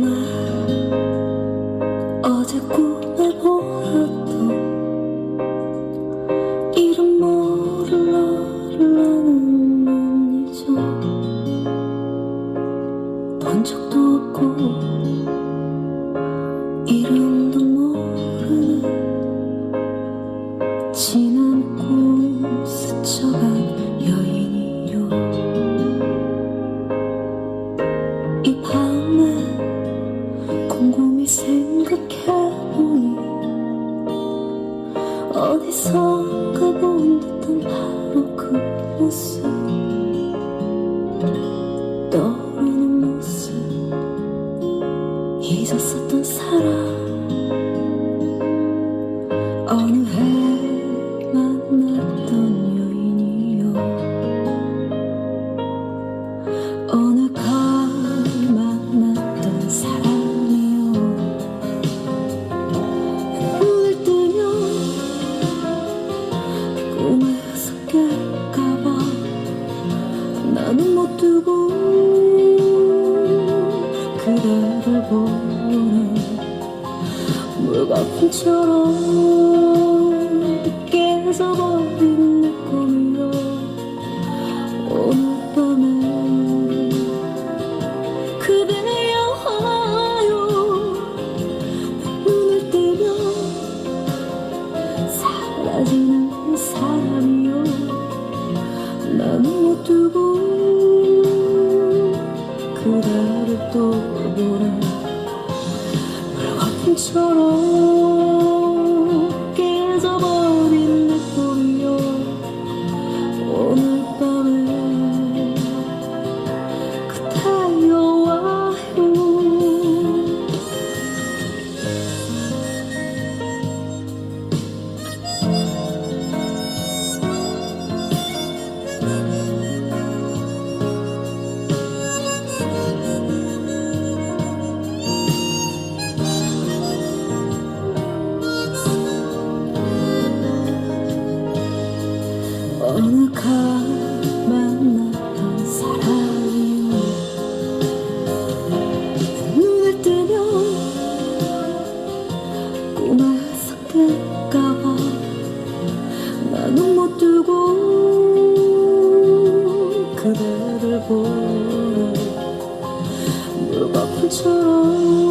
날 어제 꿈에 보았던 이름 모를 너를 아는 눈이죠. 본 적도 없고 생각해보니 어디선가 본 듯한 바로 그 모습. 떠오르는 모습. 잊었었던 사람. 어느 꿈에서 깰까봐. 나는 못 두고 그대를 보는 물거품처럼 깨져버린 그대를 또 보는 물거품처럼 나는 못 두고 그대를 보는 물거품처럼